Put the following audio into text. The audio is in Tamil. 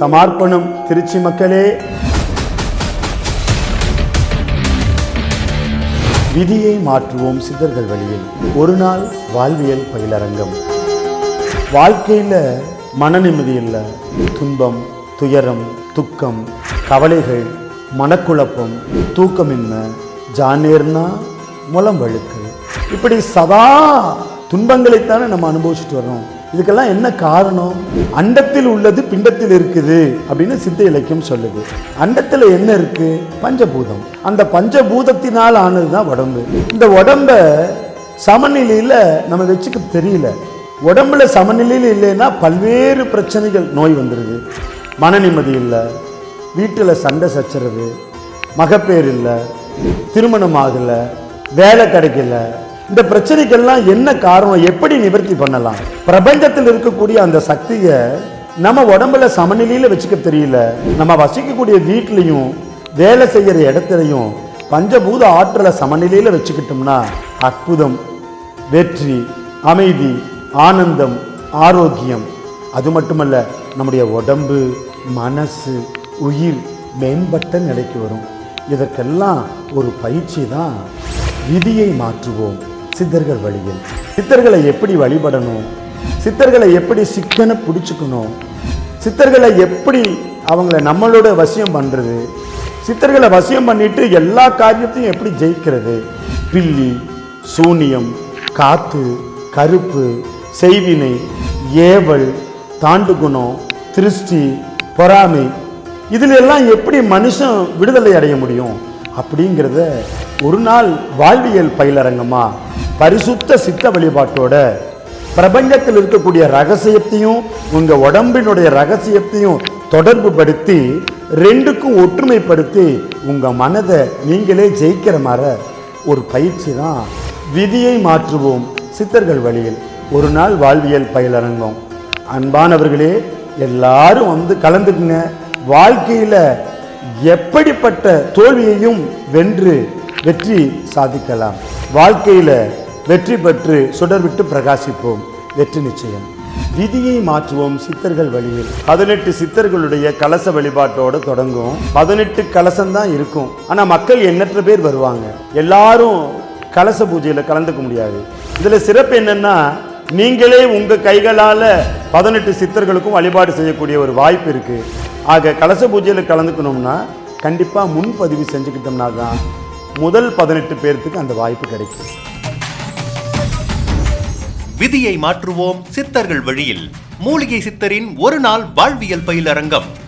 சமார்ப்பணம் திருச்சி மக்களே. விதியை மாற்றுவோம் சித்தர்கள் வழியில். ஒரு நாள் வாழ்வியல் பயிலரங்கம். வாழ்க்கையில் மன நிம்மதி இல்லை. துன்பம் துயரம் துக்கம் கவலைகள் மனக்குழப்பம் தூக்கமின்மை ஜானேர்னா முலம் வழுக்கு. இப்படி சதா துன்பங்களைத்தானே நம்ம அனுபவிச்சுட்டு வர்றோம். இதுக்கெல்லாம் என்ன காரணம்? அண்டத்தில் உள்ளது பிண்டத்தில் இருக்குது அப்படின்னு சித்த இலக்கியம் சொல்லுது. அண்டத்தில் என்ன இருக்கு? பஞ்சபூதம். அந்த பஞ்சபூதத்தினால் ஆனது தான் உடம்பு. இந்த உடம்ப சமநிலையில் நம்ம வச்சுக்க தெரியல. உடம்புல சமநிலையில் இல்லைன்னா பல்வேறு பிரச்சனைகள் நோய் வந்துடுது மன நிம்மதி இல்லை. வீட்டில் சண்டை சச்சரவு. மகப்பேர் இல்லை. திருமணம் ஆகலை. வேலை கிடைக்கல. இந்த பிரச்சனைக்கெல்லாம் என்ன காரணம்? எப்படி நிவர்த்தி பண்ணலாம்? பிரபஞ்சத்தில் இருக்கக்கூடிய அந்த சக்தியை நம்ம உடம்புல சமநிலையில் வச்சுக்க தெரியல. நம்ம வசிக்கக்கூடிய வீட்லேயும் வேலை செய்கிற இடத்துலையும் பஞ்சபூத ஆற்றலை சமநிலையில் வச்சுக்கிட்டோம்னா அற்புதம் வெற்றி அமைதி ஆனந்தம் ஆரோக்கியம். அது மட்டுமல்ல நம்முடைய உடம்பு மனசு உயிர் மேம்பட்ட நிலைக்கு வரும். இதற்கெல்லாம் ஒரு பயிற்சி தான் விதியை மாற்றுவோம். சித்தர்கள் வழியில். சித்தர்களை எப்படி வழிபடணும்? சித்தர்களை எப்படி சிக்கனை பிடிச்சிக்கணும்? சித்தர்களை எப்படி அவங்கள நம்மளோட வசியம் பண்ணுறது சித்தர்களை வசியம் பண்ணிட்டு எல்லா காரியத்தையும் எப்படி ஜெயிக்கிறது? பில்லி சூனியம் காத்து கருப்பு செய்வினை ஏவல் தாண்டு குணம் திருஷ்டி பொறாமை. இதில் எல்லாம் எப்படி மனுஷன் விடுதலை அடைய முடியும்? அப்படிங்கிறத ஒரு நாள் வாழ்வியல் பயிலரங்கமா பரிசுத்த சித்த வழிபாட்டோட பிரபஞ்சத்தில் இருக்கக்கூடிய ரகசியத்தையும் உங்க உடம்பினுடைய ரகசியத்தையும் தொடர்பு படுத்தி ரெண்டுக்கும் ஒற்றுமைப்படுத்தி உங்க மனதை நீங்களே ஜெயிக்கிற மாதிரி ஒரு பயிற்சி தான் விதியை மாற்றுவோம் சித்தர்கள் வழியில். ஒரு நாள் வாழ்வியல் பயிலரங்கம் அன்பானவர்களே எல்லாரும் வந்து கலந்துக்குங்க. வாழ்க்கையில் எப்படிப்பட்ட தோல்வியையும் வென்று வெற்றி சாதிக்கலாம். வாழ்க்கையில் வெற்றி பெற்று சுடர்விட்டு பிரகாசிப்போம். வெற்றி நிச்சயம். விதியை மாற்றுவோம் சித்தர்கள் வழியில். பதினெட்டு சித்தர்களுடைய கலச வழிபாட்டோட தொடங்கும். பதினெட்டு கலசம் தான் இருக்கும். ஆனா மக்கள் எண்ணற்ற பேர் வருவாங்க. எல்லாரும் கலச பூஜையில கலந்துக்க முடியாது. இதுல சிறப்பு என்னன்னா நீங்களே உங்க கைகளால பதினெட்டு சித்தர்களுக்கும் வழிபாடு செய்யக்கூடிய ஒரு வாய்ப்பு இருக்கு. ஆக கலச பூஜையில் கலந்துக்கணும்னா கண்டிப்பா முன்பதிவு செஞ்சுக்கிட்டோம்னா தான் முதல் பதினெட்டு பேர்த்துக்கு அந்த வாய்ப்பு கிடைக்கும். விதியை மாற்றுவோம் சித்தர்கள் வழியில். மூலிகை சித்தரின் ஒரு நாள் வாழ்வியல் பயிலரங்கம்.